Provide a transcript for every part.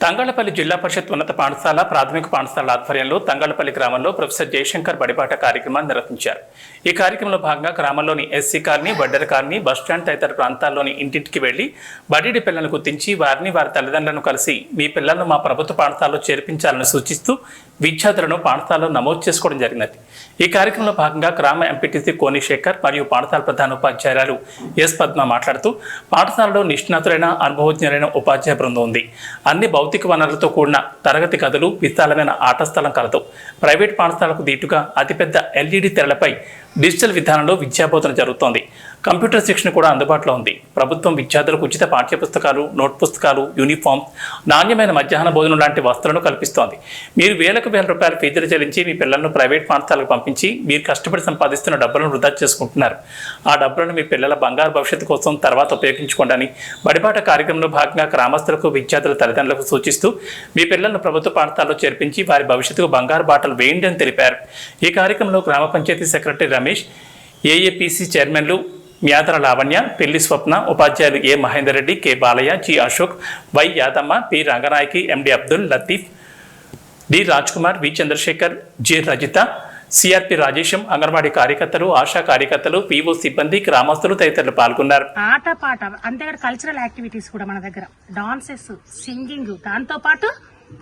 తంగళ్ళపల్లి జిల్లా పరిషత్ ఉన్నత పాఠశాల ప్రాథమిక పాఠశాల ఆధ్వర్యంలో తంగళ్ళపల్లి గ్రామంలో ప్రొఫెసర్ జయశంకర్ బడిపాట కార్యక్రమాన్ని నిర్వహించారు. ఈ కార్యక్రమంలో భాగంగా గ్రామంలోని SC colony Vaddera colony bus stand తదితర ప్రాంతాల్లోని ఇంటింటికి వెళ్ళి బడిడి పిల్లలను గుర్తించి వారిని వారి తల్లిదండ్రులను కలిసి మీ పిల్లలను మా ప్రభుత్వ పాఠశాలలో చేర్పించాలని సూచిస్తూ విద్యార్థులను పాఠశాలలో నమోదు చేసుకోవడం జరిగినది. ఈ కార్యక్రమంలో భాగంగా గ్రామ ఎంపీటీసీ కోనిశేఖర్ మరియు పాఠశాల ప్రధాన ఉపాధ్యాయురాలు ఎస్ పద్మ మాట్లాడుతూ పాఠశాలలో నిష్ణాతులైన అనుభవజ్ఞులైన ఉపాధ్యాయ బృందం ఉంది. అన్ని భౌతిక వనరులతో కూడిన తరగతి గదులు విశాలమైన ఆట స్థలం కలదు. ప్రైవేట్ పాఠశాలకు దీటుగా అతిపెద్ద ఎల్ఈడి తెరలపై డిజిటల్ విధానంలో విద్యాబోధన జరుగుతోంది. కంప్యూటర్ శిక్షణ కూడా అందుబాటులో ఉంది. ప్రభుత్వం విద్యార్థులకు ఉచిత పాఠ్యపుస్తకాలు నోట్ పుస్తకాలు యూనిఫామ్ నాణ్యమైన మధ్యాహ్న భోజనం లాంటి వస్తువులను కల్పిస్తోంది. మీరు వేలకు వేల రూపాయల ఫీజులు చెల్లించి మీ పిల్లలను ప్రైవేట్ పాఠశాలకు పంపించి మీరు కష్టపడి సంపాదిస్తున్న డబ్బులను వృధా చేసుకుంటున్నారు. ఆ డబ్బులను మీ పిల్లల బంగారు భవిష్యత్తు కోసం తర్వాత ఉపయోగించుకోండి బడిపాట కార్యక్రమంలో భాగంగా గ్రామస్తులకు విద్యార్థుల తల్లిదండ్రులకు సూచిస్తూ మీ పిల్లలను ప్రభుత్వ పాఠశాలలో చేర్పించి వారి భవిష్యత్తుకు బంగారు బాటలు వేయండి అని తెలిపారు. ఈ కార్యక్రమంలో గ్రామ పంచాయతీ సెక్రటరీ రమేష్ ఏఏపీసీ చైర్మన్లు మ్యాదర లావణ్య పెళ్ళి స్వప్న ఉపాధ్యాయులు A Mahender Reddy K Balaiah G Ashok Y Yadamma P Ranganayaki MD Abdul Latif D Raj Kumar V Chandrashekar J Rajitha CRP Rajesham anganwadi కార్యకర్తలు ఆశా కార్యకర్తలు పీఓ సిబ్బంది గ్రామస్తులు తదితరులు పాల్గొన్నారు. ఆట పాట అంతేకాదు కల్చరల్ యాక్టివిటీస్ కూడా మన దగ్గర. డాన్సెస్ సింగింగ్ దాంతో పాటు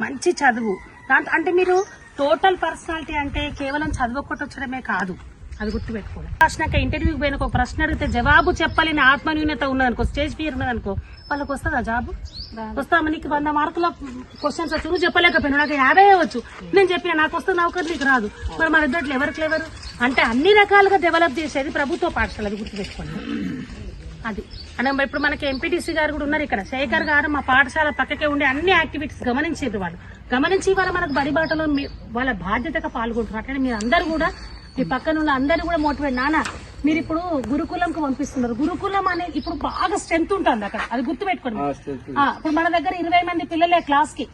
మంచి చదువు. దాంతో అంటే మీరు టోటల్ పర్సనాలిటీ అంటే కేవలం చదువుకొట్టి కాదు. అది గుర్తుపెట్టుకోవాలి రాసినాక ఇంటర్వ్యూకి పోయిన ఒక ప్రశ్న అడిగితే జవాబు చెప్పలేని ఆత్మన్యూన్యత ఉన్నదనుకో స్టేజ్ ఫియర్ ఉన్నదనుకో వాళ్ళకి వస్తుందా జాబ్? వస్తామా నీకు వంద మార్కుల క్వశ్చన్స్ వచ్చు నువ్వు చెప్పలేకపోయినా నాకు యాభై వచ్చు నేను చెప్పిన నాకు వస్తుంది నౌకరు నీకు రాదు. మరి మన ఇద్దరు ఎవరికి ఎవరు అంటే అన్ని రకాలుగా డెవలప్ చేసేది ప్రభుత్వ పాఠశాల అది గుర్తుపెట్టుకోండి అది. అని ఇప్పుడు మనకి ఎంపీటీసీ గారు కూడా ఉన్నారు ఇక్కడ. శేఖర్ గారు మా పాఠశాల పక్కకే ఉండే అన్ని యాక్టివిటీస్ గమనించారు వాళ్ళు. గమనించి వాళ్ళ మనకు బడి బాటలో మీ- వాళ్ళ బాధ్యతగా పాల్గొంటున్నారు. అట్లనే మీరు అందరూ కూడా మీ పక్కన ఉన్న అందరూ కూడా మోటివేట్. నాన్న మీరు ఇప్పుడు గురుకులంకి పంపిస్తున్నారు. గురుకులం అనేది ఇప్పుడు బాగా స్ట్రెంత్ ఉంటుంది అక్కడ. అది గుర్తుపెట్టుకోండి. ఆ, ఇప్పుడు మన దగ్గర ఇరవై మంది పిల్లలే క్లాస్కి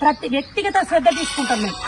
ప్రతి వ్యక్తిగత శ్రద్ధ తీసుకుంటాం మేము.